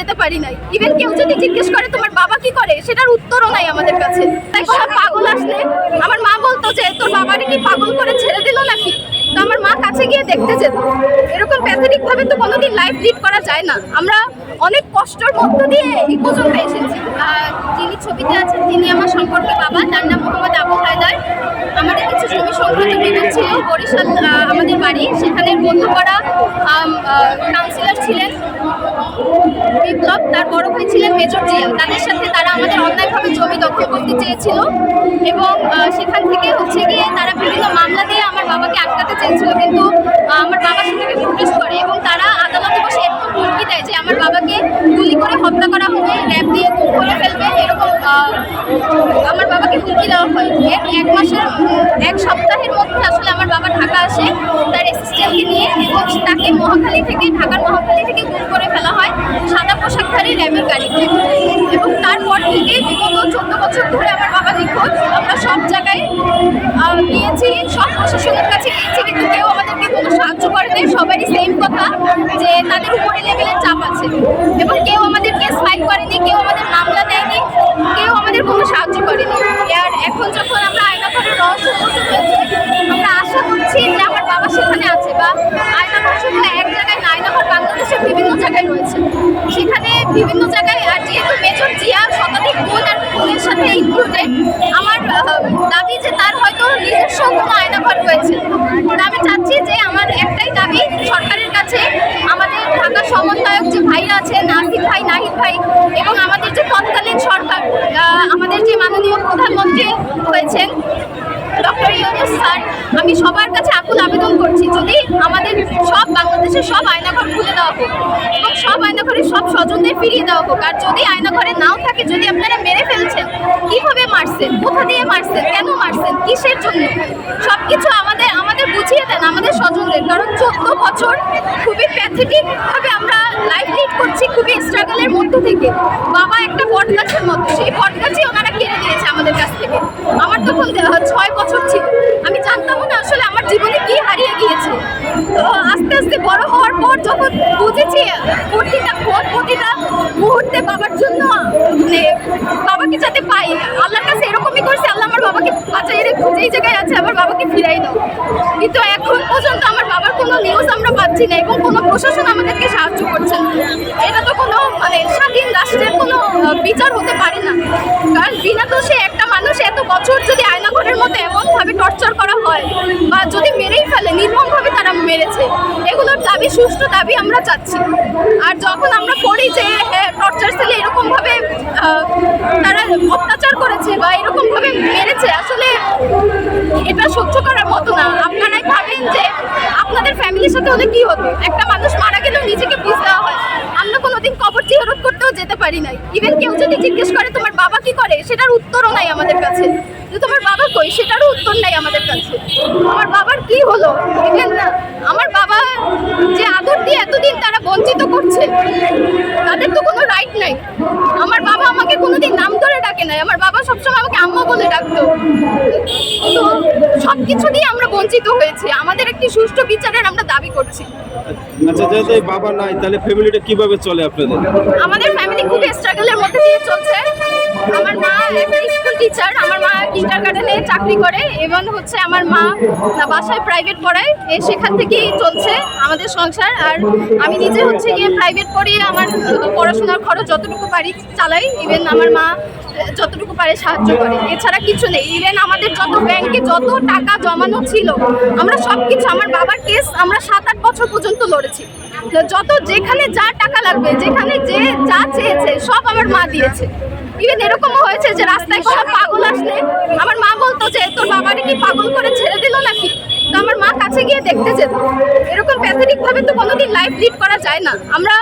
যেতে পারি নাই। ইভেন কেউ যদি জিজ্ঞেস করে তোমার বাবা কি করে, সেটার উত্তরও নাই আমাদের কাছে। তাই সব পাগল আসলে। আমার মা বলতো যে, তোর বাবারে কি পাগল করে ছেড়ে দিল নাকি? তো আমার মা কাছে গিয়ে দেখতে যেত। এরকম প্যাথেটিক ভাবে তো কোনোদিন লাইফ লিড করা যায় না। আমরা অনেক কষ্টের মধ্য দিয়ে এই পর্যন্ত এসেছি। যিনি ছবিতে আছেন, তিনি আমার সম্পর্কে বাবা। তার নাম মোহাম্মদ আবু হায়দার। আমাদের কিছু জমি সংক্রান্ত বিরোধ ছিল, বরিশাল আমাদের বাড়ি। সেখানে বন্ধুপাড়া কাউন্সিলর ছিলেন। বিপ্লব, তার বড় ভাই ছিলেন মেজর জিয়ান তাদের সাথে তারা আমাদের অন্যায়ভাবে জমি দখল করতে চেয়েছিল এবং সেখান থেকে হচ্ছে গিয়ে তারা বিভিন্ন মামলা দিয়ে আমার বাবাকে আটকাতে চেয়েছিল। কিন্তু আমার বাবা সেটাকে প্রোটেস্ট করে এবং তারা আদালতে বসে এরকম হুমকি দেয় যে আমার বাবাকে গুলি করে হত্যা করা হবে, র্যাব দিয়ে গুম করে ফেলবে, এরকম আমার বাবাকে হুমকি দেওয়া হয়। এর এক মাসের, এক সপ্তাহের মধ্যে আসলে আমার বাবা ঢাকা আসে, তার অ্যাসিস্ট্যান্টকে নিয়ে এবং তাকে মহাখালী থেকে, ঢাকার মহাখালী থেকে পোশাকধারী র্যাবের গাড়িতে। এবং তারপর থেকে বিগত চোদ্দ বছর ধরে আমার বাবা নিখোঁজ। আমরা সব জায়গায় গিয়েছি সব প্রশাসনের কাছে গিয়েছি, কিন্তু কেউ আমাদেরকে কোনো সাহায্য করে নাই সবারই সেম কথা, যে তাদের উপরে লেভেলের চাপ আছে। এবং কেউ আমাদের কেস ফাইল করেনি, কেউ আমাদের মামলা দেয়নি, কেউ আমাদের কোনো সাহায্য করেনি। আর এখন যখন আমরা আয়নাঘরের রহস্য আমরা আশা করছি যে আমার বাবা সেখানে আছে বা আয়নাঘর শুধু এক জায়গায় না, আয়নাঘর বাংলাদেশের বিভিন্ন বিভিন্ন জায়গায়, আর যেহেতু মেজর জিয়া শতাধিক বোন আর বোনের সাথে ইনক্লুডেড আমার দাবি যে তার হয়তো নিজস্ব কোনো আয়নাঘর রয়েছে। আমি চাচ্ছি যে আমার একটাই দাবি, সরকারের কাছে আমাদের ঢাকা সমন্বয়ক যে ভাইরা আছে আসিফ ভাই, নাহিদ ভাই, এবং আমাদের যে তৎকালীন সরকার আমাদের যে মাননীয় প্রধানমন্ত্রী হয়েছেন, ডক্টর ইউনুস স্যার আমি সবার কাছে আকুল আবেদন করছি যদি আমাদের সব বাংলাদেশের সব আয়নাঘর খুলে দেওয়া হোক এবং সব আয়নাঘরে সব স্বজনদের ফিরিয়ে দেওয়া হোক, আর যদি আয়নাঘরে নাও থাকে, যদি আপনারা মেরে ফেলছেন, কীভাবে মারছেন, কোথা দিয়ে মারছেন, কেন মারছেন, কিসের জন্য? সব কিছু আমাদের আমাদের বুঝিয়ে দেন আমাদের স্বজনদের, কারণ চোদ্দ বছর খুবই প্যাথেটিক ভাবে আমরা লাইফ লিড করছি খুবই স্ট্রাগলের মধ্য থেকে। বাবা একটা বট গাছের মতো, সেই বট গাছই ওনারা কেড়ে নিয়েছে আমাদের কাছ থেকে। আমার তখন ছয় বছর ছিল। যখন বুঝেছি। প্রতিটা ক্ষণ প্রতিটা মুহূর্তে বাবার জন্য মানে বাবাকে যাতে পাই, আল্লাহর কাছে এরকমই করছি, আল্লাহ আমার বাবাকে বাঁচাই রেখো যেই জায়গায় আছে, আমার বাবাকে ফিরাই দাও। কিন্তু এখন পর্যন্ত আমার বাবার কোনো নিউজ আমরা পাচ্ছি না, এবং কোনো প্রশাসন আমাদেরকে সাহায্য করছে না। এটা তো কোনো মানে স্বাধীন রাষ্ট্রের কোনো বিচার হতে পারে না। কারণ বিনা দোষে একটা মানুষ এত বছর যদি আয়নাঘরের মতো এমনভাবে টর্চার করা হয়, বা যদি মেরেই ফেলে, নির্মমভাবে তারা মেরেছে দাবি সুষ্ঠু দাবি আমরা চাচ্ছি। আর যখন আমরা পড়ি যে হ্যাঁ টর্চার সেলে এরকমভাবে তারা অত্যাচার করেছে বা এরকমভাবে মেরেছে, আসলে এটা সহ্য করার মতো না। আপনারাই ভাবেন যে, আপনাদের ফ্যামিলির সাথে হলে কি হতো? একটা মানুষ মারা গেলেও নিজেকে বুঝ দেওয়া হয়। আমরা কোনোদিন কবর জিয়ারত করতেও যেতে পারি নাই। ইভেন কেউ যদি জিজ্ঞেস করে, তোমার বাবা কি করে? সেটার উত্তরও নাই আমাদের কাছে। তোমার বাবা কই? সেটারও উত্তর নাই আমাদের কাছে। আমার বাবার কি হলো? ইভেন দিয়ে এতদিন তারা বঞ্চিত করছে? তাদের তো কোনো রাইট নাই। আমার বাবা আমাকে কোনোদিন নাম ধরে ডাকে নাই। আমার বাবা সবসময় আমাকে আম্মা বলে ডাকতো। তো সব কিছু দিয়ে আমরা বঞ্চিত হয়েছি। আমাদের একটি সুষ্ঠু বিচারের আমরা দাবি করছি। আচ্ছা যেহেতু বাবা নাই তাহলে ফ্যামিলিটা কীভাবে চলে আপনাদের? আমাদের ফ্যামিলি খুব স্ট্রাগলের মধ্যে দিয়ে চলছে। আমার মা একটা স্কুল টিচার আমার মা কিন্ডার গার্ডেনে চাকরি করে এবং হচ্ছে আমার মা বাসায় প্রাইভেট পড়ায় সেখান থেকেই চলছে আমাদের সংসার। আর আমি নিজে হচ্ছে গিয়ে প্রাইভেট পড়িয়ে আমার পড়াশোনার খরচ যতটুকু পারি চালাই ইভেন আমার মা যতটুকু পারে সাহায্য করে। এছাড়া কিছু নেই। ইভেন আমাদের যত ব্যাংকে যত টাকা জমানো ছিল, আমরা সব কিছু আমার বাবার কেস আমরা সাত আট বছর পর্যন্ত লড়েছি। যত যেখানে যা টাকা লাগবে, যেখানে যে যা চেয়েছে, সব আমার মা দিয়েছে। ইভেন এরকমও হয়েছে যে রাস্তায় কোনো পাগল আসলে আমার মা বলতো যে, তোর বাবারে কি পাগল করে ছেড়ে দিল নাকি? তো আমার মা কাছে গিয়ে দেখতে যেত। এরকম প্যাথেটিক ভাবে তো কোনোদিন লাইফ লিড করা যায় না। আমরা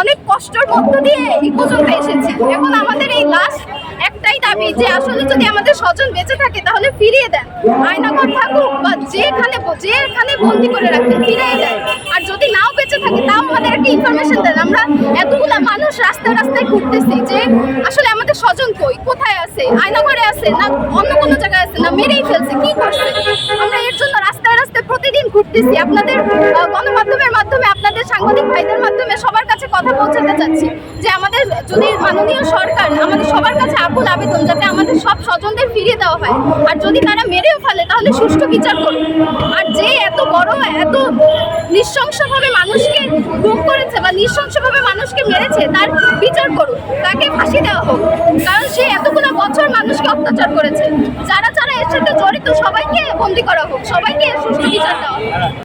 অনেক কষ্টের মধ্য দিয়ে এই পর্যন্ত এসেছি। এখন আমাদের এই লাস্ট একটাই দাবি যে, আসলে যদি আমাদের স্বজন বেঁচে থাকে তাহলে ফিরিয়ে দেন। আয়নাঘর থাকুক বা যেখানে যেখানে বন্দি করে রাখতেন ফিরিয়ে দেন। আর যদি নাও বেঁচে থাকে, তাও আমাদের একটা ইনফরমেশন দেন। আমরা রাস্তায় রাস্তায় ঘুরতেছি যে আসলে আমাদের স্বজন কই? কোথায় আছে? আয়নাঘরে আছে না অন্য কোনো জায়গায় আছে? না মেরেই ফেলছে, কি করছে? আমরা এর জন্য রাস্তায় রাস্তায় প্রতিদিন ঘুরতেছি। আপনাদের গণমাধ্যমের মাধ্যমে, আপনাদের সাংবাদিক ভাইদের মাধ্যমে সবার কাছে কথা পৌঁছাতে চাচ্ছি যে আমাদের যদি মাননীয় সরকার, আমাদের সবার কাছে আকুল আবেদন যাতে আমাদের সব ফিরিয়ে দেওয়া হয়। আর যদি তারা মেরেও ফেলে, তাহলে সুষ্ঠু বিচার করুন। আর যে এত বড়, এত নৃশংসভাবে মানুষকে গুম করেছে বা নৃশংসভাবে মানুষকে মেরেছে, তার বিচার করুক তাকে ফাঁসি দেওয়া হোক। কারণ সে এতগুলো বছর মানুষকে অত্যাচার করেছে। যারা যারা এর সাথে জড়িত, সবাইকে বন্দি করা হোক। সবাইকে সুষ্ঠু বিচার দেওয়া হোক।